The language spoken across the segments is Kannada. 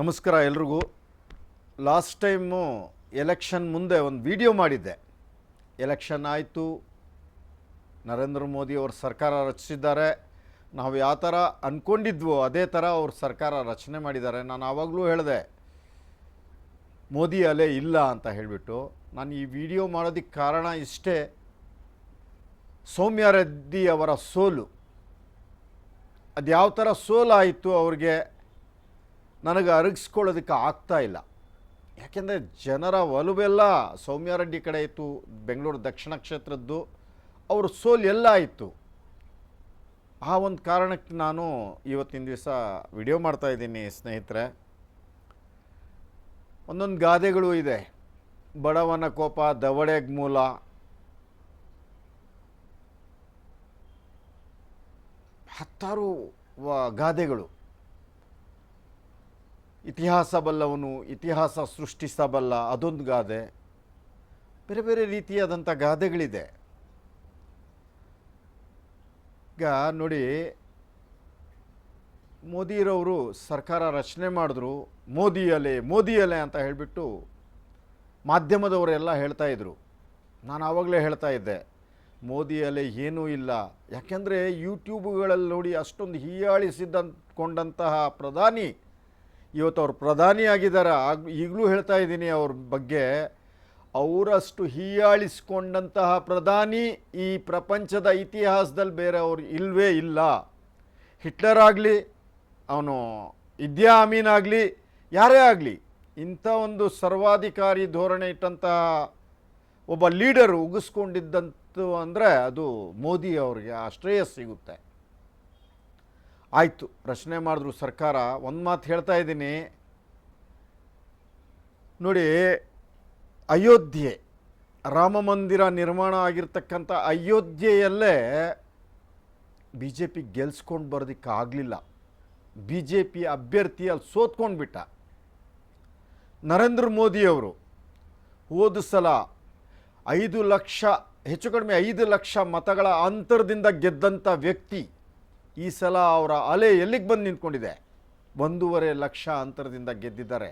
ನಮಸ್ಕಾರ ಎಲ್ರಿಗೂ. ಲಾಸ್ಟ್ ಟೈಮು ಎಲೆಕ್ಷನ್ ಮುಂದೆ ಒಂದು ವಿಡಿಯೋ ಮಾಡಿದ್ದೆ. ಎಲೆಕ್ಷನ್ ಆಯಿತು. ನರೇಂದ್ರ ಮೋದಿ ಅವ್ರ ಸರ್ಕಾರ ರಚಿಸಿದ್ದಾರೆ. ನಾವು ಯಾವ ಥರ ಅಂದ್ಕೊಂಡಿದ್ವೋ ಅದೇ ಥರ ಅವ್ರ ಸರ್ಕಾರ ರಚನೆ ಮಾಡಿದ್ದಾರೆ. ನಾನು ಆವಾಗಲೂ ಹೇಳಿದೆ, ಮೋದಿ ಅಲೆ ಇಲ್ಲ ಅಂತ ಹೇಳಿಬಿಟ್ಟು. ನಾನು ಈ ವಿಡಿಯೋ ಮಾಡೋದಕ್ಕೆ ಕಾರಣ ಇಷ್ಟೇ, ಸೌಮ್ಯ ರೆಡ್ಡಿ ಅವರ ಸೋಲು. ಅದು ಯಾವ ಥರ ಸೋಲಾಯಿತು ಅವ್ರಿಗೆ? ನನಗೆ ಅರಗಿಸ್ಕೊಳ್ಳೋದಕ್ಕೆ ಆಗ್ತಾ ಇಲ್ಲ. ಯಾಕೆಂದರೆ ಜನರ ಒಲುವೆಲ್ಲ ಸೌಮ್ಯಾರೆಡ್ಡಿ ಕಡೆ ಇತ್ತು, ಬೆಂಗಳೂರು ದಕ್ಷಿಣ ಕ್ಷೇತ್ರದ್ದು, ಅವ್ರ ಸೋಲ್ ಎಲ್ಲ ಇತ್ತು. ಆ ಒಂದು ಕಾರಣಕ್ಕೆ ನಾನು ಇವತ್ತಿನ ದಿವಸ ವಿಡಿಯೋ ಮಾಡ್ತಾ ಇದ್ದೀನಿ ಸ್ನೇಹಿತರೆ. ಒಂದೊಂದು ಗಾದೆಗಳು ಇದೆ. ಬಡವನ ಕೋಪ, ದವಡೆಗ್ ಮೂಲ. ಹತ್ತಾರು ಗಾದೆಗಳು. ಇತಿಹಾಸ ಬಲ್ಲವನು ಇತಿಹಾಸ ಸೃಷ್ಟಿಸಬಲ್ಲ ಅದೊಂದು ಗಾದೆ. ಬೇರೆ ಬೇರೆ ರೀತಿಯಾದಂಥ ಗಾದೆಗಳಿದೆ. ಈಗ ನೋಡಿ, ಮೋದಿರವರು ಸರ್ಕಾರ ರಚನೆ ಮಾಡಿದ್ರು ಮೋದಿ ಅಲೆ ಮೋದಿ ಅಲೆ ಅಂತ ಹೇಳಿಬಿಟ್ಟು ಮಾಧ್ಯಮದವರೆಲ್ಲ ಹೇಳ್ತಾ ಇದ್ರು. ನಾನು ಆವಾಗಲೇ ಹೇಳ್ತಾ ಇದ್ದೆ ಮೋದಿ ಅಲೆ ಏನೂ ಇಲ್ಲ. ಯಾಕೆಂದರೆ ಯೂಟ್ಯೂಬ್ಗಳಲ್ಲಿ ನೋಡಿ ಅಷ್ಟೊಂದು ಹೀಯಾಳಿಸಿದಂದ್ಕೊಂಡಂತಹ ಪ್ರಧಾನಿ ಇವತ್ತು ಅವ್ರು ಪ್ರಧಾನಿ ಆಗಿದ್ದಾರೆ ಆಗ ಈಗಲೂ ಹೇಳ್ತಾ ಇದ್ದೀನಿ ಅವ್ರ ಬಗ್ಗೆ. ಅವರಷ್ಟು ಹೀಯಾಳಿಸ್ಕೊಂಡಂತಹ ಪ್ರಧಾನಿ ಈ ಪ್ರಪಂಚದ ಇತಿಹಾಸದಲ್ಲಿ ಬೇರೆ ಅವ್ರು ಇಲ್ಲವೇ ಇಲ್ಲ. ಹಿಟ್ಲರ್ ಆಗಲಿ, ಅವನು ಇದ್ಯಾ ಅಮೀನ್ ಆಗಲಿ, ಯಾರೇ ಆಗಲಿ, ಇಂಥ ಒಂದು ಸರ್ವಾಧಿಕಾರಿ ಧೋರಣೆ ಇಟ್ಟಂತಹ ಒಬ್ಬ ಲೀಡರ್ ಉಗಿಸ್ಕೊಂಡಿದ್ದಂತು ಅಂದರೆ ಅದು ಮೋದಿ ಅವರಿಗೆ ಆ ಶ್ರೇಯಸ್ ಸಿಗುತ್ತೆ. ಆಯಿತು ರಚನೆ ಮಾಡಿದ್ರು ಸರ್ಕಾರ, ಒಂದು ಮಾತು ಹೇಳ್ತಾ ಇದ್ದೀನಿ. ನೋಡಿ, ಅಯೋಧ್ಯೆ, ರಾಮ ಮಂದಿರ ನಿರ್ಮಾಣ ಆಗಿರ್ತಕ್ಕಂಥ ಅಯೋಧ್ಯೆಯಲ್ಲೇ ಬಿ ಜೆ ಪಿ ಗೆಲ್ಸ್ಕೊಂಡು ಬರೋದಕ್ಕೆ ಆಗಲಿಲ್ಲ ಬಿ ಜೆ ಪಿ ಅಭ್ಯರ್ಥಿ ಅಲ್ಲಿ ಸೋತ್ಕೊಂಡ್ಬಿಟ್ಟ ನರೇಂದ್ರ ಮೋದಿಯವರು ಹೋದ ಸಲ ಐದು ಲಕ್ಷ, ಹೆಚ್ಚು ಕಡಿಮೆ ಐದು ಲಕ್ಷ ಮತಗಳ ಅಂತರದಿಂದ ಗೆದ್ದಂಥ ವ್ಯಕ್ತಿ ಈ ಸಲ ಅವರ ಅಲೆ ಎಲ್ಲಿಗೆ ಬಂದು ನಿಂತ್ಕೊಂಡಿದೆ? ಒಂದೂವರೆ ಲಕ್ಷ ಅಂತರದಿಂದ ಗೆದ್ದಿದ್ದಾರೆ.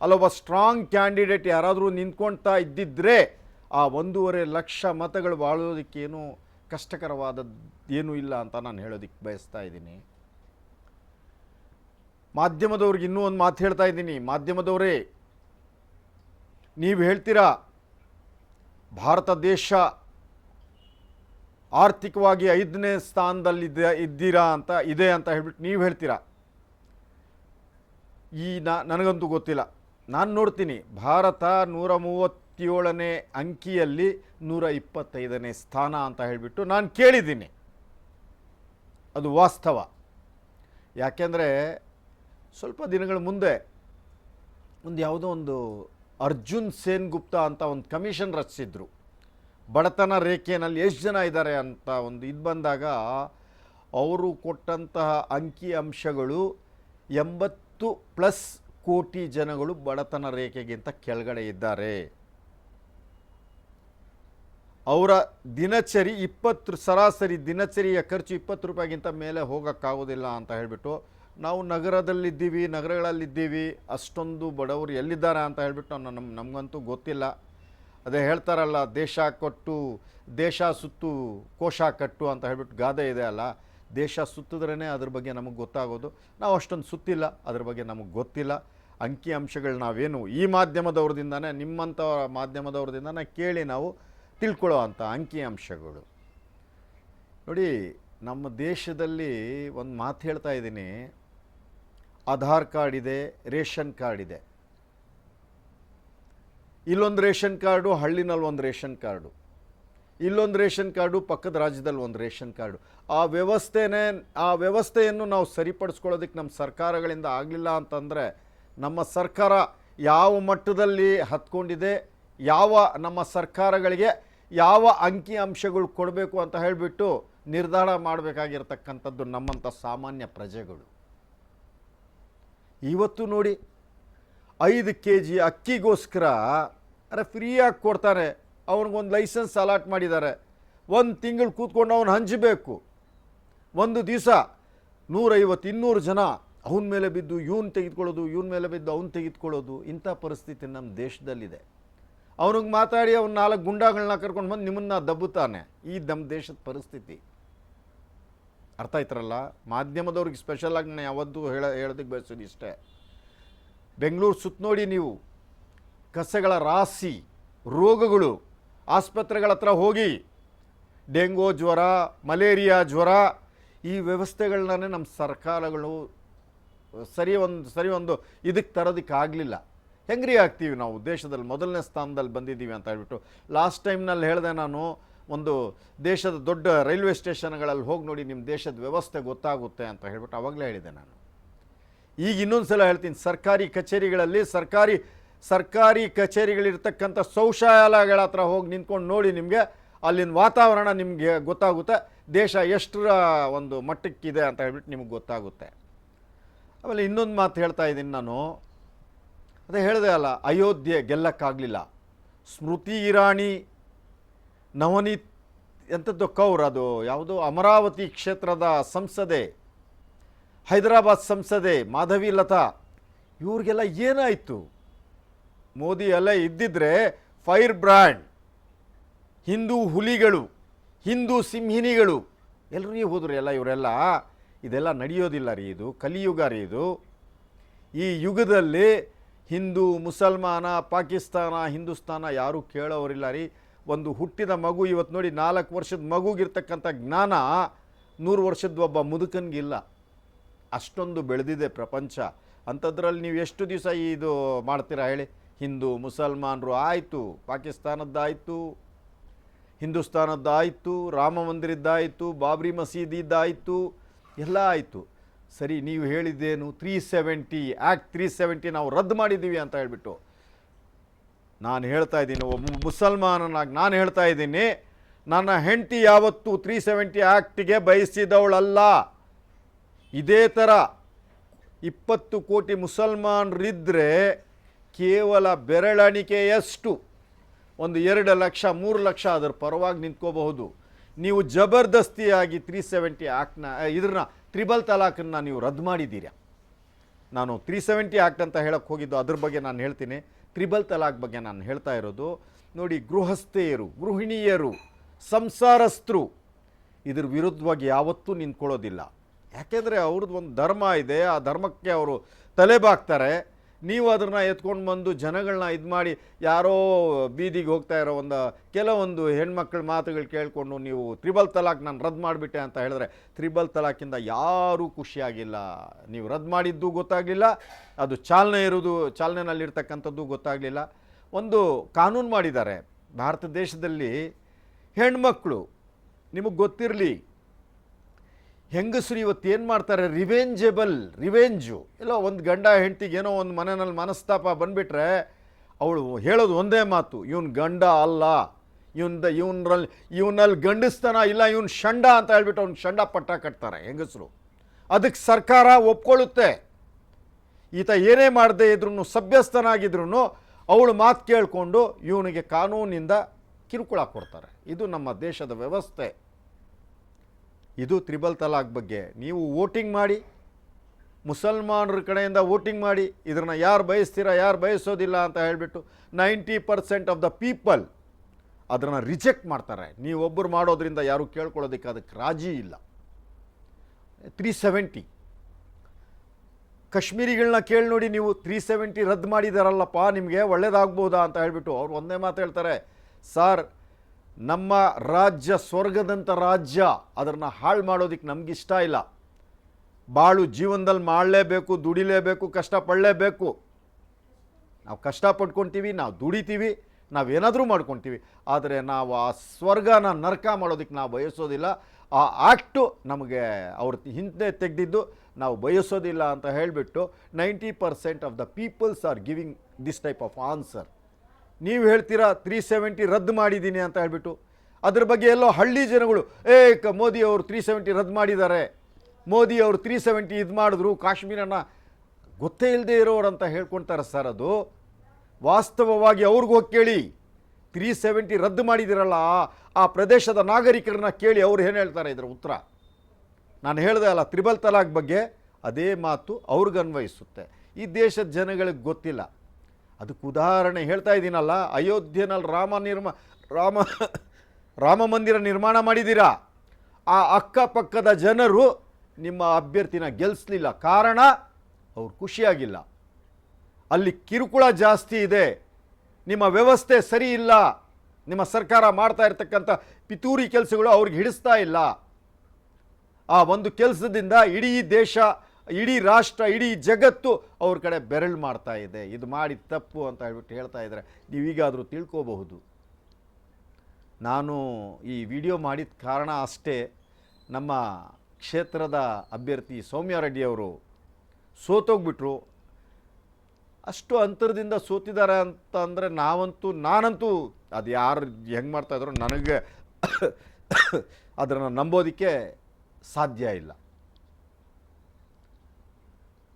ಅಲ್ಲೊಬ್ಬ ಸ್ಟ್ರಾಂಗ್ ಕ್ಯಾಂಡಿಡೇಟ್ ಯಾರಾದರೂ ನಿಂತ್ಕೊಳ್ತಾ ಇದ್ದಿದ್ದರೆ ಆ ಒಂದೂವರೆ ಲಕ್ಷ ಮತಗಳು ಬಾಳೋದಕ್ಕೇನು ಕಷ್ಟಕರವಾದದ್ದು ಏನೂ ಇಲ್ಲ ಅಂತ ನಾನು ಹೇಳೋದಕ್ಕೆ ಬಯಸ್ತಾ ಇದ್ದೀನಿ. ಮಾಧ್ಯಮದವ್ರಿಗೆ ಇನ್ನೂ ಒಂದು ಮಾತು ಹೇಳ್ತಾ ಇದ್ದೀನಿ. ಮಾಧ್ಯಮದವರೇ, ನೀವು ಹೇಳ್ತೀರಾ, ಭಾರತ ದೇಶ ಆರ್ಥಿಕವಾಗಿ ಐದನೇ ಸ್ಥಾನದಲ್ಲಿದೆ ಇದ್ದೀರಾ ಅಂತ, ಇದೆ ಅಂತ ಹೇಳ್ಬಿಟ್ಟು ನೀವು ಹೇಳ್ತೀರಾ? ಈ ನನಗಂತೂ ಗೊತ್ತಿಲ್ಲ. ನಾನು ನೋಡ್ತೀನಿ, ಭಾರತ ನೂರ ಮೂವತ್ತೇಳನೇ ಅಂಕಿಯಲ್ಲಿ ನೂರ ಇಪ್ಪತ್ತೈದನೇ ಸ್ಥಾನ ಅಂತ ಹೇಳಿಬಿಟ್ಟು ನಾನು ಕೇಳಿದ್ದೀನಿ. ಅದು ವಾಸ್ತವ. ಯಾಕೆಂದರೆ ಸ್ವಲ್ಪ ದಿನಗಳ ಮುಂದೆ ಒಂದು ಯಾವುದೋ ಒಂದು ಅರ್ಜುನ್ ಸೇನ್ ಗುಪ್ತಾ ಅಂತ ಒಂದು ಕಮಿಷನ್ ರಚಿಸಿದ್ರು. ಬಡತನ ರೇಖೆಯಲ್ಲಿ ಎಷ್ಟು ಜನ ಇದ್ದಾರೆ ಅಂತ ಒಂದು ಇದು ಬಂದಾಗ ಅವರು ಕೊಟ್ಟಂತಹ ಅಂಕಿ ಅಂಶಗಳು ಎಂಬತ್ತು ಪ್ಲಸ್ ಕೋಟಿ ಜನಗಳು ಬಡತನ ರೇಖೆಗಿಂತ ಕೆಳಗಡೆ ಇದ್ದಾರೆ. ಅವರ ದಿನಚರಿ ಇಪ್ಪತ್ತು ಸರಾಸರಿ ದಿನಚರಿಯ ಖರ್ಚು ಇಪ್ಪತ್ತು ರೂಪಾಯಿಗಿಂತ ಮೇಲೆ ಹೋಗೋಕ್ಕಾಗೋದಿಲ್ಲ ಅಂತ ಹೇಳಿಬಿಟ್ಟು ನಾವು ನಗರದಲ್ಲಿದ್ದೀವಿ, ನಗರಗಳಲ್ಲಿದ್ದೀವಿ, ಅಷ್ಟೊಂದು ಬಡವರು ಎಲ್ಲಿದ್ದಾರೆ ಅಂತ ಹೇಳಿಬಿಟ್ಟು ನಮ್ಮ ನಮಗಂತೂ ಗೊತ್ತಿಲ್ಲ. ಅದೇ ಹೇಳ್ತಾರಲ್ಲ, ದೇಶ ಕೊಟ್ಟು, ದೇಶ ಸುತ್ತು, ಕೋಶ ಕಟ್ಟು ಅಂತ ಹೇಳ್ಬಿಟ್ಟು ಗಾದೆ ಇದೆ ಅಲ್ಲ, ದೇಶ ಸುತ್ತಿದ್ರೇ ಅದ್ರ ಬಗ್ಗೆ ನಮಗೆ ಗೊತ್ತಾಗೋದು. ನಾವು ಅಷ್ಟೊಂದು ಸುತ್ತಿಲ್ಲ, ಅದ್ರ ಬಗ್ಗೆ ನಮಗೆ ಗೊತ್ತಿಲ್ಲ. ಅಂಕಿ ಅಂಶಗಳು ನಾವೇನು ಈ ಮಾಧ್ಯಮದವ್ರದಿಂದನೇ ನಿಮ್ಮಂಥ ಮಾಧ್ಯಮದವ್ರದಿಂದನೇ ಕೇಳಿ ನಾವು ತಿಳ್ಕೊಳ್ಳೋ ಅಂತ ಅಂಕಿ ಅಂಶಗಳು. ನೋಡಿ, ನಮ್ಮ ದೇಶದಲ್ಲಿ ಒಂದು ಮಾತು ಹೇಳ್ತಾ ಇದ್ದೀನಿ. ಆಧಾರ್ ಕಾರ್ಡ್ ಇದೆ, ರೇಷನ್ ಕಾರ್ಡ್ ಇದೆ. ಇಲ್ಲೊಂದು ರೇಷನ್ ಕಾರ್ಡು, ಹಳ್ಳಿನಲ್ಲಿ ಒಂದು ರೇಷನ್ ಕಾರ್ಡು. ಇಲ್ಲೊಂದು ರೇಷನ್ ಕಾರ್ಡು, ಪಕ್ಕದ ರಾಜ್ಯದಲ್ಲಿ ಒಂದು ರೇಷನ್ ಕಾರ್ಡು. ಆ ವ್ಯವಸ್ಥೆನೇ, ಆ ವ್ಯವಸ್ಥೆಯನ್ನು ನಾವು ಸರಿಪಡಿಸ್ಕೊಳ್ಳೋದಕ್ಕೆ ನಮ್ಮ ಸರ್ಕಾರಗಳಿಂದ ಆಗಲಿಲ್ಲ ಅಂತಂದರೆ, ನಮ್ಮ ಸರ್ಕಾರ ಯಾವ ಮಟ್ಟದಲ್ಲಿ ಹತ್ಕೊಂಡಿದೆ, ಯಾವ ನಮ್ಮ ಸರ್ಕಾರಗಳಿಗೆ ಯಾವ ಅಂಕಿ ಅಂಶಗಳು ಕೊಡಬೇಕು ಅಂತ ಹೇಳಿಬಿಟ್ಟು ನಿರ್ಧಾರ ಮಾಡಬೇಕಾಗಿರ್ತಕ್ಕಂಥದ್ದು ನಮ್ಮಂಥ ಸಾಮಾನ್ಯ ಪ್ರಜೆಗಳು. ಇವತ್ತು ನೋಡಿ, ಐದು ಕೆ ಜಿ ಅಕ್ಕಿಗೋಸ್ಕರ ಅರೆ ಫ್ರೀಯಾಗಿ ಕೊಡ್ತಾರೆ. ಅವ್ನಿಗೊಂದು ಲೈಸೆನ್ಸ್ ಅಲಾಟ್ ಮಾಡಿದ್ದಾರೆ. ಒಂದು ತಿಂಗಳು ಕೂತ್ಕೊಂಡು ಅವನು ಹಂಚಬೇಕು ಒಂದು ದಿವಸ ನೂರೈವತ್ತು, ಇನ್ನೂರು ಜನ ಅವನ ಮೇಲೆ ಬಿದ್ದು, ಇವನು ತೆಗೆದುಕೊಳ್ಳೋದು, ಇವನ ಮೇಲೆ ಬಿದ್ದು ಅವ್ನು ತೆಗೆದುಕೊಳ್ಳೋದು, ಇಂಥ ಪರಿಸ್ಥಿತಿ ನಮ್ಮ ದೇಶದಲ್ಲಿದೆ. ಅವನಿಗೆ ಮಾತಾಡಿ ಅವ್ನ ನಾಲ್ಕು ಗುಂಡಾಗಳನ್ನ ಕರ್ಕೊಂಡು ಬಂದು ನಿಮ್ಮನ್ನ ದಬ್ಬುತ್ತಾನೆ. ಈ ನಮ್ಮ ದೇಶದ ಪರಿಸ್ಥಿತಿ. ಅರ್ಥ ಆಯ್ತಾರಲ್ಲ? ಮಾಧ್ಯಮದವ್ರಿಗೆ ಸ್ಪೆಷಲಾಗಿ ನಾನು ಯಾವತ್ತೂ ಹೇಳ ಹೇಳೋದಕ್ಕೆ ಬಯಸೋದು ಇಷ್ಟೇ. ಬೆಂಗಳೂರು ಸುತ್ತ ನೋಡಿ ನೀವು. ಕಸಗಳ ರಾಸಿ ರೋಗಗಳು, ಆಸ್ಪತ್ರೆಗಳ ಹತ್ರ ಹೋಗಿ, ಡೆಂಗೋ ಜ್ವರ, ಮಲೇರಿಯಾ ಜ್ವರ, ಈ ವ್ಯವಸ್ಥೆಗಳನ್ನೇ ನಮ್ಮ ಸರ್ಕಾರಗಳು ಸರಿ ಒಂದು ಸರಿ ಒಂದು ಇದಕ್ಕೆ ತರೋದಕ್ಕೆ ಆಗಲಿಲ್ಲ ಹೆಂಗ್ರಿ ಆಗ್ತೀವಿ ನಾವು? ದೇಶದಲ್ಲಿ ಮೊದಲನೇ ಸ್ಥಾನದಲ್ಲಿ ಬಂದಿದ್ದೀವಿ ಅಂತ ಹೇಳ್ಬಿಟ್ಟು. ಲಾಸ್ಟ್ ಟೈಮ್ನಲ್ಲಿ ಹೇಳಿದೆ ನಾನು, ಒಂದು ದೇಶದ ದೊಡ್ಡ ರೈಲ್ವೆ ಸ್ಟೇಷನ್ಗಳಲ್ಲಿ ಹೋಗಿ ನೋಡಿ ನಿಮ್ಮ ದೇಶದ ವ್ಯವಸ್ಥೆ ಗೊತ್ತಾಗುತ್ತೆ ಅಂತ ಹೇಳ್ಬಿಟ್ಟು ಅವಾಗಲೇ ಹೇಳಿದೆ ನಾನು. ಈಗ ಇನ್ನೊಂದು ಸಲ ಹೇಳ್ತೀನಿ, ಸರ್ಕಾರಿ ಕಚೇರಿಗಳಲ್ಲಿ ಸರ್ಕಾರಿ ಸರ್ಕಾರಿ ಕಚೇರಿಗಳಿರ್ತಕ್ಕಂಥ ಶೌಚಾಲಯಗಳ ಹತ್ರ ಹೋಗಿ ನಿಂತ್ಕೊಂಡು ನೋಡಿ ನಿಮಗೆ ಅಲ್ಲಿನ ವಾತಾವರಣ ನಿಮಗೆ ಗೊತ್ತಾಗುತ್ತೆ. ದೇಶ ಎಷ್ಟರ ಒಂದು ಮಟ್ಟಕ್ಕಿದೆ ಅಂತ ಹೇಳ್ಬಿಟ್ಟು ನಿಮಗೆ ಗೊತ್ತಾಗುತ್ತೆ. ಆಮೇಲೆ ಇನ್ನೊಂದು ಮಾತು ಹೇಳ್ತಾ ಇದ್ದೀನಿ ನಾನು. ಅದೇ ಹೇಳಿದೆ ಅಲ್ಲ, ಅಯೋಧ್ಯೆ ಗೆಲ್ಲಕ್ಕಾಗಲಿಲ್ಲ. ಸ್ಮೃತಿ ಇರಾಣಿ ನವನೀತ್ ಎಂಥದ್ದು ಕೌರ್ ಅದು, ಯಾವುದು ಅಮರಾವತಿ ಕ್ಷೇತ್ರದ ಸಂಸದೆ, ಹೈದರಾಬಾದ್ ಸಂಸದೆ, ಮಾಧವಿ ಲತಾ, ಇವ್ರಿಗೆಲ್ಲ ಏನಾಯಿತು? ಮೋದಿ ಎಲ್ಲ ಇದ್ದಿದ್ರೆ ಫೈರ್ ಬ್ರ್ಯಾಂಡ್ ಹಿಂದೂ ಹುಲಿಗಳು, ಹಿಂದೂ ಸಿಂಹಿನಿಗಳು ಎಲ್ಲರೂ ಹೋದ್ರು ಎಲ್ಲ ಇವರೆಲ್ಲ, ಇದೆಲ್ಲ ನಡೆಯೋದಿಲ್ಲ ರೀ ಇದು, ಕಲಿಯುಗ ರೀ ಇದು. ಈ ಯುಗದಲ್ಲಿ ಹಿಂದೂ, ಮುಸಲ್ಮಾನ, ಪಾಕಿಸ್ತಾನ, ಹಿಂದೂಸ್ತಾನ ಯಾರೂ ಕೇಳೋರಿಲ್ಲ ರೀ. ಒಂದು ಹುಟ್ಟಿದ ಮಗು ಇವತ್ತು ನೋಡಿ ನಾಲ್ಕು ವರ್ಷದ ಮಗುಗಿರ್ತಕ್ಕಂಥ ಜ್ಞಾನ ನೂರು ವರ್ಷದ ಒಬ್ಬ ಮುದುಕನಿಗಿಲ್ಲ. ಅಷ್ಟೊಂದು ಬೆಳೆದಿದೆ ಪ್ರಪಂಚ. ಅಂಥದ್ರಲ್ಲಿ ನೀವು ಎಷ್ಟು ದಿವಸ ಇದು ಮಾಡ್ತೀರಾ ಹೇಳಿ? ಹಿಂದೂ ಮುಸಲ್ಮಾನರು ಆಯಿತು, ಪಾಕಿಸ್ತಾನದ್ದಾಯಿತು, ಹಿಂದೂಸ್ತಾನದ್ದಾಯಿತು, ರಾಮ ಮಂದಿರದ್ದಾಯಿತು, ಬಾಬ್ರಿ ಮಸೀದಿದ್ದಾಯಿತು ಎಲ್ಲ ಆಯಿತು. ಸರಿ, ನೀವು ಹೇಳಿದ್ದೇನು three seventy act three seventy ನಾವು ರದ್ದು ಮಾಡಿದ್ದೀವಿ ಅಂತ ಹೇಳಿಬಿಟ್ಟು. ನಾನು ಹೇಳ್ತಾ ಇದ್ದೀನಿ, ಒಬ್ಬ ಮುಸಲ್ಮಾನನಾಗಿ ನಾನು ಹೇಳ್ತಾ ಇದ್ದೀನಿ, ನನ್ನ ಹೆಂಡತಿ ಯಾವತ್ತೂ ತ್ರೀ ಸೆವೆಂಟಿ ಆ್ಯಕ್ಟಿಗೆ ಬಯಸಿದವಳಲ್ಲ. ಇದೇ ಥರ ಇಪ್ಪತ್ತು ಕೋಟಿ ಮುಸಲ್ಮಾನರಿದ್ದರೆ ಕೇವಲ ಬೆರಳೆಣಿಕೆಯಷ್ಟು ಒಂದು ಎರಡು ಲಕ್ಷ, ಮೂರು ಲಕ್ಷ ಅದರ ಪರವಾಗಿ ನಿಂತ್ಕೋಬಹುದು. ನೀವು ಜಬರ್ದಸ್ತಿಯಾಗಿ ತ್ರೀ ಸೆವೆಂಟಿ ಆ್ಯಕ್ಟ್ನ ಇದ್ರನ್ನ ತ್ರಿಬಲ್ ತಲಾಖನ್ನ ನೀವು ರದ್ದು ಮಾಡಿದ್ದೀರಾ? ನಾನು ತ್ರೀ ಸೆವೆಂಟಿ ಆ್ಯಕ್ಟ್ ಅಂತ ಹೇಳಕ್ಕೆ ಹೋಗಿದ್ದು, ಅದ್ರ ಬಗ್ಗೆ ನಾನು ಹೇಳ್ತೀನಿ. ತ್ರಿಬಲ್ ತಲಾಕ್ ಬಗ್ಗೆ ನಾನು ಹೇಳ್ತಾ ಇರೋದು, ನೋಡಿ ಗೃಹಸ್ಥೆಯರು, ಗೃಹಿಣಿಯರು, ಸಂಸಾರಸ್ಥರು ಇದ್ರ ವಿರುದ್ಧವಾಗಿ ಯಾವತ್ತೂ ನಿಂತ್ಕೊಳ್ಳೋದಿಲ್ಲ. ಯಾಕೆಂದರೆ ಅವ್ರದ್ದು ಒಂದು ಧರ್ಮ ಇದೆ, ಆ ಧರ್ಮಕ್ಕೆ ಅವರು ತಲೆಬಾಗ್ತಾರೆ ನೀವು ಅದನ್ನು ಎತ್ಕೊಂಡು ಬಂದು ಜನಗಳನ್ನ ಇದು ಮಾಡಿ ಯಾರೋ ಬೀದಿಗೆ ಹೋಗ್ತಾ ಇರೋ ಒಂದು ಕೆಲವೊಂದು ಹೆಣ್ಮಕ್ಳ ಮಾತುಗಳು ಕೇಳಿಕೊಂಡು ನೀವು ತ್ರಿಬಲ್ ತಲಾಖ್ ನಾನು ರದ್ದು ಮಾಡಿಬಿಟ್ಟೆ ಅಂತ ಹೇಳಿದ್ರೆ ತ್ರಿಬಲ್ ತಲಾಖಿಂದ ಯಾರೂ ಖುಷಿಯಾಗಿಲ್ಲ. ನೀವು ರದ್ದು ಮಾಡಿದ್ದು ಗೊತ್ತಾಗಲಿಲ್ಲ, ಅದು ಚಾಲನೆ ಇರೋದು ಚಾಲನೆಯಲ್ಲಿರ್ತಕ್ಕಂಥದ್ದು ಗೊತ್ತಾಗಲಿಲ್ಲ. ಒಂದು ಕಾನೂನು ಮಾಡಿದ್ದಾರೆ. ಭಾರತ ದೇಶದಲ್ಲಿ ಹೆಣ್ಮಕ್ಳು, ನಿಮಗೆ ಗೊತ್ತಿರಲಿ ಹೆಂಗಸರು ಇವತ್ತು ಏನು ಮಾಡ್ತಾರೆ? ರಿವೆಂಜೆಬಲ್ ರಿವೆಂಜು ಇಲ್ಲ, ಒಂದು ಗಂಡ ಹೆಂಡ್ತಿಗೆ ಏನೋ ಒಂದು ಮನೆಯಲ್ಲಿ ಮನಸ್ತಾಪ ಬಂದುಬಿಟ್ರೆ ಅವಳು ಹೇಳೋದು ಒಂದೇ ಮಾತು, ಇವನು ಗಂಡ ಅಲ್ಲ. ಇವನ್ದ ಇವನರಲ್ಲಿ ಇವನಲ್ಲಿ ಗಂಡಿಸ್ತಾನ ಇಲ್ಲ, ಇವನು ಷಂಡ ಅಂತ ಹೇಳ್ಬಿಟ್ಟು ಅವ್ನು ಷಂಡ ಪಟ್ಟ ಕಟ್ತಾರೆ ಹೆಂಗಸರು. ಅದಕ್ಕೆ ಸರ್ಕಾರ ಒಪ್ಕೊಳ್ಳುತ್ತೆ. ಈತ ಏನೇ ಮಾಡದೇ ಇದ್ರೂ ಸಭ್ಯಸ್ಥನಾಗಿದ್ರು ಅವಳು ಮಾತು ಕೇಳಿಕೊಂಡು ಇವನಿಗೆ ಕಾನೂನಿಂದ ಕಿರುಕುಳ ಕೊಡ್ತಾರೆ. ಇದು ನಮ್ಮ ದೇಶದ ವ್ಯವಸ್ಥೆ. ಇದು ತ್ರಿಬಲ್ ತಲಾಖ್ ಬಗ್ಗೆ. ನೀವು ವೋಟಿಂಗ್ ಮಾಡಿ, ಮುಸಲ್ಮಾನರ ಕಡೆಯಿಂದ ವೋಟಿಂಗ್ ಮಾಡಿ ಇದನ್ನು ಯಾರು ಬಯಸ್ತೀರಾ, ಯಾರು ಬಯಸೋದಿಲ್ಲ ಅಂತ ಹೇಳಿಬಿಟ್ಟು ninety percent of the people ಅದನ್ನು ರಿಜೆಕ್ಟ್ ಮಾಡ್ತಾರೆ. ನೀವೊಬ್ಬರು ಮಾಡೋದ್ರಿಂದ ಯಾರೂ ಕೇಳ್ಕೊಳ್ಳೋದಕ್ಕೆ ಅದಕ್ಕೆ ರಾಜಿ ಇಲ್ಲ. ತ್ರೀ ಸೆವೆಂಟಿ ಕಾಶ್ಮೀರಿಗಳನ್ನ ಕೇಳಿ ನೋಡಿ ನೀವು ತ್ರೀ ಸೆವೆಂಟಿ ರದ್ದು ಮಾಡಿದಾರಲ್ಲಪ್ಪ, ನಿಮಗೆ ಒಳ್ಳೇದಾಗ್ಬೋದಾ ಅಂತ ಹೇಳಿಬಿಟ್ಟು ಅವ್ರು ಒಂದೇ ಮಾತು ಹೇಳ್ತಾರೆ, ಸರ್ ನಮ್ಮ ರಾಜ್ಯ ಸ್ವರ್ಗದಂಥ ರಾಜ್ಯ, ಅದನ್ನು ಹಾಳು ಮಾಡೋದಕ್ಕೆ ನಮಗಿಷ್ಟ ಇಲ್ಲ. ಬಾಳು ಜೀವನದಲ್ಲಿ ಮಾಡಲೇಬೇಕು, ದುಡಿಲೇಬೇಕು, ಕಷ್ಟಪಡಲೇಬೇಕು. ನಾವು ಕಷ್ಟಪಡ್ಕೊತೀವಿ ನಾವು ದುಡಿತೀವಿ, ನಾವೇನಾದರೂ ಮಾಡ್ಕೊತೀವಿ. ಆದರೆ ನಾವು ಆ ಸ್ವರ್ಗನ ನರಕ ಮಾಡೋದಕ್ಕೆ ನಾವು ಬಯಸೋದಿಲ್ಲ. ಆ ಆ್ಯಕ್ಟು ನಮಗೆ ಅವ್ರ ಹಿಂದೆ ತೆಗೆದಿದ್ದು ನಾವು ಬಯಸೋದಿಲ್ಲ ಅಂತ ಹೇಳಿಬಿಟ್ಟು ninety percent of the peoples are giving this type of answer. ನೀವು ಹೇಳ್ತೀರಾ ತ್ರೀ ಸೆವೆಂಟಿ ರದ್ದು ಮಾಡಿದ್ದೀನಿ ಅಂತ ಹೇಳ್ಬಿಟ್ಟು. ಅದ್ರ ಬಗ್ಗೆ ಎಲ್ಲೋ ಹಳ್ಳಿ ಜನಗಳು ಏಕ ಮೋದಿ ಅವರು ತ್ರೀ ಸೆವೆಂಟಿ ರದ್ದು ಮಾಡಿದ್ದಾರೆ. ಮೋದಿ ಅವರು ತ್ರೀ ಸೆವೆಂಟಿ ಇದು ಮಾಡಿದ್ರು, ಕಾಶ್ಮೀರನ ಗೊತ್ತೇ ಇಲ್ಲದೆ ಇರೋರು ಅಂತ ಹೇಳ್ಕೊಳ್ತಾರೆ ಸರ್ ಅದು. ವಾಸ್ತವವಾಗಿ ಅವ್ರಿಗೂ ಹೋಗಿ ಕೇಳಿ ತ್ರೀ ಸೆವೆಂಟಿ ರದ್ದು ಮಾಡಿದಿರಲ್ಲ, ಆ ಪ್ರದೇಶದ ನಾಗರಿಕರನ್ನ ಕೇಳಿ ಅವ್ರು ಏನು ಹೇಳ್ತಾರೆ ಇದರ ಉತ್ತರ? ನಾನು ಹೇಳಿದೆ ಅಲ್ಲ, ತ್ರಿಬಲ್ ತಲಾಖ್ ಬಗ್ಗೆ ಅದೇ ಮಾತು ಅವ್ರಿಗನ್ವಯಿಸುತ್ತೆ ಈ ದೇಶದ ಜನಗಳಿಗೆ ಗೊತ್ತಿಲ್ಲ. ಅದಕ್ಕೆ ಉದಾಹರಣೆ ಹೇಳ್ತಾ ಇದ್ದೀನಲ್ಲ, ಅಯೋಧ್ಯೆನಲ್ಲಿ ರಾಮ ನಿರ್ಮ, ರಾಮ ರಾಮ ಮಂದಿರ ನಿರ್ಮಾಣ ಮಾಡಿದ್ದೀರಾ? ಆ ಅಕ್ಕಪಕ್ಕದ ಜನರು ನಿಮ್ಮ ಅಭ್ಯರ್ಥಿನ ಗೆಲ್ಲಿಸ್ಲಿಲ್ಲ ಕಾರಣ, ಅವ್ರು ಖುಷಿಯಾಗಿಲ್ಲ. ಅಲ್ಲಿ ಕಿರುಕುಳ ಜಾಸ್ತಿ ಇದೆ. ನಿಮ್ಮ ವ್ಯವಸ್ಥೆ ಸರಿ ಇಲ್ಲ. ನಿಮ್ಮ ಸರ್ಕಾರ ಮಾಡ್ತಾ ಇರ್ತಕ್ಕಂಥ ಪಿತೂರಿ ಕೆಲಸಗಳು ಅವ್ರಿಗೆ ಹಿಡಿಸ್ತಾ ಇಲ್ಲ. ಆ ಒಂದು ಕೆಲಸದಿಂದ ಇಡೀ ದೇಶ ಇಡೀ ರಾಷ್ಟ್ರ, ಇಡೀ ಜಗತ್ತು ಅವ್ರ ಕಡೆ ಬೆರಳು ಮಾಡ್ತಾ ಇದೆ. ಇದು ಮಾಡಿ ತಪ್ಪು ಅಂತ ಹೇಳ್ಬಿಟ್ಟು ಹೇಳ್ತಾ ಇದ್ದಾರೆ. ನೀವೀಗಾದರೂ ತಿಳ್ಕೋಬಹುದು. ನಾನು ಈ ವಿಡಿಯೋ ಮಾಡಿದ ಕಾರಣ ಅಷ್ಟೇ ನಮ್ಮ ಕ್ಷೇತ್ರದ ಅಭ್ಯರ್ಥಿ ಸೌಮ್ಯ ರೆಡ್ಡಿಯವರು ಸೋತೋಗ್ಬಿಟ್ರು. ಅಷ್ಟು ಅಂತರದಿಂದ ಸೋತಿದ್ದಾರೆ ಅಂತ ಅಂದರೆ ನಾವಂತೂ, ನಾನಂತೂ ಅದು ಯಾರು ಹೆಂಗೆ ಮಾಡ್ತಾಯಿದ್ರು ನನಗೆ ಅದನ್ನು ನಂಬೋದಕ್ಕೆ ಸಾಧ್ಯ ಇಲ್ಲ.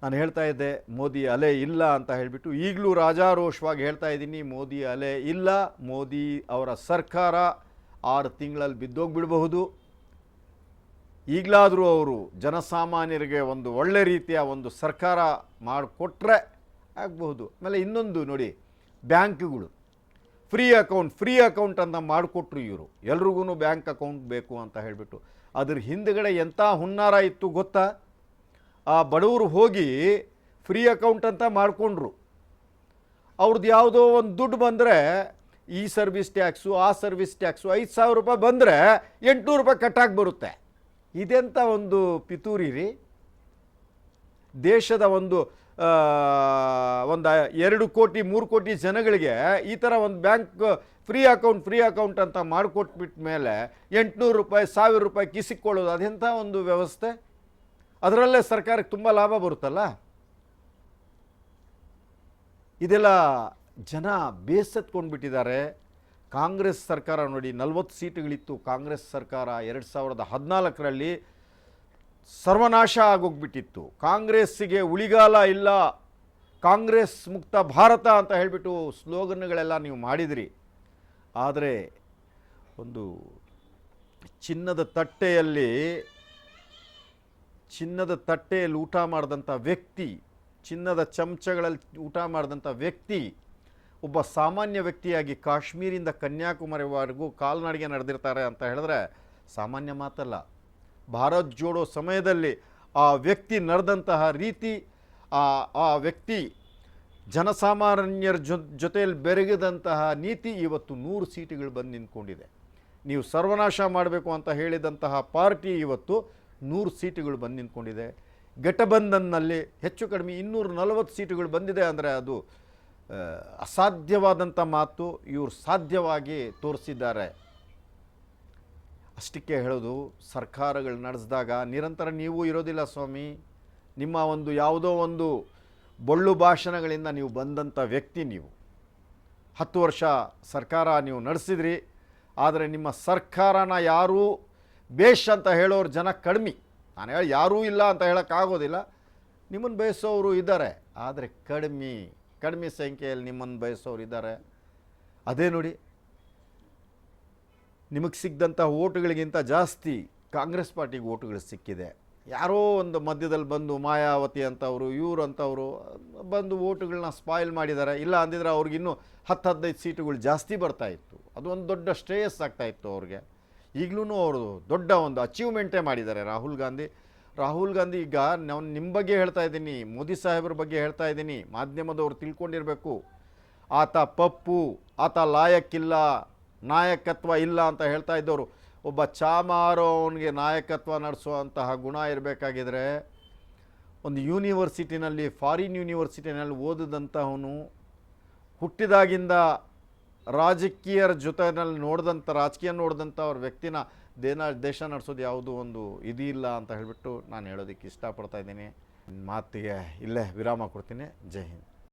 ನಾನು ಹೇಳ್ತಾ ಇದ್ದೆ, ಮೋದಿ ಅಲೆ ಇಲ್ಲ ಅಂತ ಹೇಳಿಬಿಟ್ಟು ಈಗಲೂ ರಾಜಾರೋಷವಾಗಿ ಹೇಳ್ತಾ ಇದ್ದೀನಿ, ಮೋದಿ ಅಲೆ ಇಲ್ಲ, ಮೋದಿ ಅವರ ಸರ್ಕಾರ ಆರು ತಿಂಗಳಲ್ಲಿ ಬಿದ್ದೋಗ್ಬಿಡಬಹುದು. ಈಗಲಾದರೂ ಅವರು ಜನಸಾಮಾನ್ಯರಿಗೆ ಒಂದು ಒಳ್ಳೆ ರೀತಿಯ ಒಂದು ಸರ್ಕಾರ ಮಾಡಿಕೊಟ್ರೆ ಆಗಬಹುದು. ಆಮೇಲೆ ಇನ್ನೊಂದು ನೋಡಿ, ಬ್ಯಾಂಕ್ಗಳು. ಫ್ರೀ ಅಕೌಂಟ್ ಫ್ರೀ ಅಕೌಂಟ್ ಅಂತ ಮಾಡಿಕೊಟ್ರು ಇವರು. ಎಲ್ರಿಗೂ ಬ್ಯಾಂಕ್ ಅಕೌಂಟ್ ಬೇಕು ಅಂತ ಹೇಳಿಬಿಟ್ಟು. ಅದ್ರ ಹಿಂದುಗಡೆ ಎಂಥ ಹುನ್ನಾರ ಇತ್ತು ಗೊತ್ತಾ? ಆ ಬಡವರು ಹೋಗಿ ಫ್ರೀ ಅಕೌಂಟ್ ಅಂತ ಮಾಡಿಕೊಂಡ್ರು. ಅವ್ರದ್ದು ಯಾವುದೋ ಒಂದು ದುಡ್ಡು ಬಂದರೆ ಈ ಸರ್ವಿಸ್ ಟ್ಯಾಕ್ಸು, ಆ ಸರ್ವಿಸ್ ಟ್ಯಾಕ್ಸು ಐದು ಸಾವಿರ ರೂಪಾಯಿ ಬಂದರೆ ಎಂಟುನೂರು ರೂಪಾಯಿ ಕಟ್ಟಾಗಿ ಬರುತ್ತೆ. ಇದೆಂಥ ಒಂದು ಪಿತೂರಿ ರೀ? ದೇಶದ ಒಂದು ಒಂದು ಎರಡು ಕೋಟಿ, ಮೂರು ಕೋಟಿ ಜನಗಳಿಗೆ ಈ ಥರ ಒಂದು bank free account free account ಅಂತ ಮಾಡಿಕೊಟ್ಬಿಟ್ಟ ಮೇಲೆ ಎಂಟುನೂರು ರೂಪಾಯಿ, ಸಾವಿರ ರೂಪಾಯಿ ಕಿಸಿಕೊಳ್ಳೋದು ಅದೆಂಥ ಒಂದು ವ್ಯವಸ್ಥೆ? ಅದರಲ್ಲೇ ಸರ್ಕಾರಕ್ಕೆ ತುಂಬ ಲಾಭ ಬರುತ್ತಲ್ಲ? ಇದೆಲ್ಲ ಜನ ಬೇಸತ್ಕೊಂಡ್ಬಿಟ್ಟಿದ್ದಾರೆ. ಕಾಂಗ್ರೆಸ್ ಸರ್ಕಾರ ನೋಡಿ ನಲವತ್ತು ಸೀಟುಗಳಿತ್ತು. ಕಾಂಗ್ರೆಸ್ ಸರ್ಕಾರ ಎರಡು ಸಾವಿರದ ಹದಿನಾಲ್ಕರಲ್ಲಿ ಸರ್ವನಾಶ ಆಗೋಗ್ಬಿಟ್ಟಿತ್ತು. ಕಾಂಗ್ರೆಸ್ಸಿಗೆ ಉಳಿಗಾಲ ಇಲ್ಲ. ಕಾಂಗ್ರೆಸ್ ಮುಕ್ತ ಭಾರತ ಅಂತ ಹೇಳಿಬಿಟ್ಟು ಸ್ಲೋಗನ್ಗಳೆಲ್ಲ ನೀವು ಮಾಡಿದಿರಿ. ಆದರೆ ಒಂದು ಚಿನ್ನದ ತಟ್ಟೆಯಲ್ಲಿ ಚಿನ್ನದ ತಟ್ಟೆಯಲ್ಲಿ ಊಟ ಮಾಡಿದಂಥ ವ್ಯಕ್ತಿ, ಚಿನ್ನದ ಚಮಚಗಳಲ್ಲಿ ಊಟ ಮಾಡಿದಂಥ ವ್ಯಕ್ತಿ, ಒಬ್ಬ ಸಾಮಾನ್ಯ ವ್ಯಕ್ತಿಯಾಗಿ ಕಾಶ್ಮೀರಿಂದ ಕನ್ಯಾಕುಮಾರಿವರೆಗೂ ಕಾಲ್ನಡಿಗೆ ನಡೆದಿರ್ತಾರೆ ಅಂತ ಹೇಳಿದ್ರೆ ಸಾಮಾನ್ಯ ಮಾತಲ್ಲ. ಭಾರತ್ ಜೋಡೋ ಸಮಯದಲ್ಲಿ ಆ ವ್ಯಕ್ತಿ ನಡೆದಂತಹ ರೀತಿ, ಆ ಆ ವ್ಯಕ್ತಿ ಜನಸಾಮಾನ್ಯರ ಜೊ, ಜೊತೆಯಲ್ಲಿ ಬೆರಗಿದಂತಹ ನೀತಿ ಇವತ್ತು ನೂರು ಸೀಟುಗಳು ಬಂದು ನಿಂತ್ಕೊಂಡಿದೆ. ನೀವು ಸರ್ವನಾಶ ಮಾಡಬೇಕು ಅಂತ ಹೇಳಿದಂತಹ ಪಾರ್ಟಿ ಇವತ್ತು ನೂರು ಸೀಟುಗಳು ಬಂದು ನಿಂತ್ಕೊಂಡಿದೆ. ಘಟಬಂಧನ್ನಲ್ಲಿ ಹೆಚ್ಚು ಕಡಿಮೆ ಇನ್ನೂರ ನಲವತ್ತು ಸೀಟುಗಳು ಬಂದಿದೆ ಅಂದರೆ ಅದು ಅಸಾಧ್ಯವಾದಂಥ ಮಾತು ಇವರು ಸಾಧ್ಯವಾಗಿ ತೋರಿಸಿದ್ದಾರೆ. ಅಷ್ಟಕ್ಕೆ ಹೇಳೋದು, ಸರ್ಕಾರಗಳು ನಡೆಸಿದಾಗ ನಿರಂತರ ನೀವು ಇರೋದಿಲ್ಲ ಸ್ವಾಮಿ. ನಿಮ್ಮ ಒಂದು ಯಾವುದೋ ಒಂದು ಬೊಳ್ಳು ಭಾಷಣಗಳಿಂದ ನೀವು ಬಂದಂಥ ವ್ಯಕ್ತಿ ನೀವು. ಹತ್ತು ವರ್ಷ ಸರ್ಕಾರ ನೀವು ನಡೆಸಿದ್ರಿ. ಆದರೆ ನಿಮ್ಮ ಸರ್ಕಾರನ ಯಾರೂ ಬೇಷ್ ಅಂತ ಹೇಳೋರು ಜನ ಕಡಿಮೆ. ನಾನು ಹೇಳಿ ಯಾರೂ ಇಲ್ಲ ಅಂತ ಹೇಳೋಕ್ಕಾಗೋದಿಲ್ಲ. ನಿಮ್ಮನ್ನು ಬಯಸೋರು ಇದ್ದಾರೆ. ಆದರೆ ಕಡಿಮೆ ಕಡಿಮೆ ಸಂಖ್ಯೆಯಲ್ಲಿ ನಿಮ್ಮನ್ನು ಬಯಸೋರು ಇದ್ದಾರೆ. ಅದೇ ನೋಡಿ, ನಿಮಗೆ ಸಿಕ್ಕಿದಂಥ ಓಟುಗಳಿಗಿಂತ ಜಾಸ್ತಿ ಕಾಂಗ್ರೆಸ್ ಪಾರ್ಟಿಗೆ ಓಟುಗಳು ಸಿಕ್ಕಿದೆ. ಯಾರೋ ಒಂದು ಮಧ್ಯದಲ್ಲಿ ಬಂದು ಮಾಯಾವತಿ ಅಂತವರು, ಇವರು ಅಂತವರು ಬಂದು ಓಟುಗಳನ್ನ ಸ್ಪಾಯಿಲ್ ಮಾಡಿದ್ದಾರೆ. ಇಲ್ಲ ಅಂದಿದ್ರೆ ಅವ್ರಿಗಿನ್ನೂ ಹತ್ತು ಹದಿನೈದು ಸೀಟುಗಳು ಜಾಸ್ತಿ ಬರ್ತಾಯಿತ್ತು ಅದು ಒಂದು ದೊಡ್ಡ ಶ್ರೇಯಸ್ ಆಗ್ತಾ ಇತ್ತು ಅವ್ರಿಗೆ. ಈಗಲೂ ಅವರು ದೊಡ್ಡ ಒಂದು ಅಚೀವ್ಮೆಂಟೇ ಮಾಡಿದ್ದಾರೆ. ರಾಹುಲ್ ಗಾಂಧಿ ರಾಹುಲ್ ಗಾಂಧಿ ಈಗ ನಾವು ನಿಮ್ಮ ಬಗ್ಗೆ ಹೇಳ್ತಾ ಇದ್ದೀನಿ, ಮೋದಿ ಸಾಹೇಬ್ರ ಬಗ್ಗೆ ಹೇಳ್ತಾ ಇದ್ದೀನಿ, ಮಾಧ್ಯಮದವ್ರು ತಿಳ್ಕೊಂಡಿರಬೇಕು. ಆತ ಪಪ್ಪು, ಆತ ಲಾಯಕ್ಕಿಲ್ಲ, ನಾಯಕತ್ವ ಇಲ್ಲ ಅಂತ ಹೇಳ್ತಾ ಇದ್ದವರು. ಒಬ್ಬ ಚಾಮಾರೋ ಮಾರೋವನಿಗೆ ನಾಯಕತ್ವ ನಡೆಸುವಂತಹ ಗುಣ ಇರಬೇಕಾಗಿದ್ರೆ, ಒಂದು ಯೂನಿವರ್ಸಿಟಿನಲ್ಲಿ, ಫಾರಿನ್ ಯೂನಿವರ್ಸಿಟಿನಲ್ಲಿ ಓದಿದಂತಹವನು ಹುಟ್ಟಿದಾಗಿಂದ ರಾಜಕೀಯರ ಜೊತೆನಲ್ಲಿ ನೋಡಿದಂಥ, ರಾಜಕೀಯ ನೋಡಿದಂಥ ಅವ್ರ ವ್ಯಕ್ತಿನ ದೇನ, ದೇಶ ನಡೆಸೋದು ಯಾವುದು ಒಂದು ಇದಿಲ್ಲ ಅಂತ ಹೇಳಿಬಿಟ್ಟು ನಾನು ಹೇಳೋದಕ್ಕೆ ಇಷ್ಟಪಡ್ತಾ ಇದ್ದೀನಿ. ಮಾತಿಗೆ ಇಲ್ಲೇ ವಿರಾಮ ಕೊಡ್ತೀನಿ. ಜೈ ಹಿಂದ್.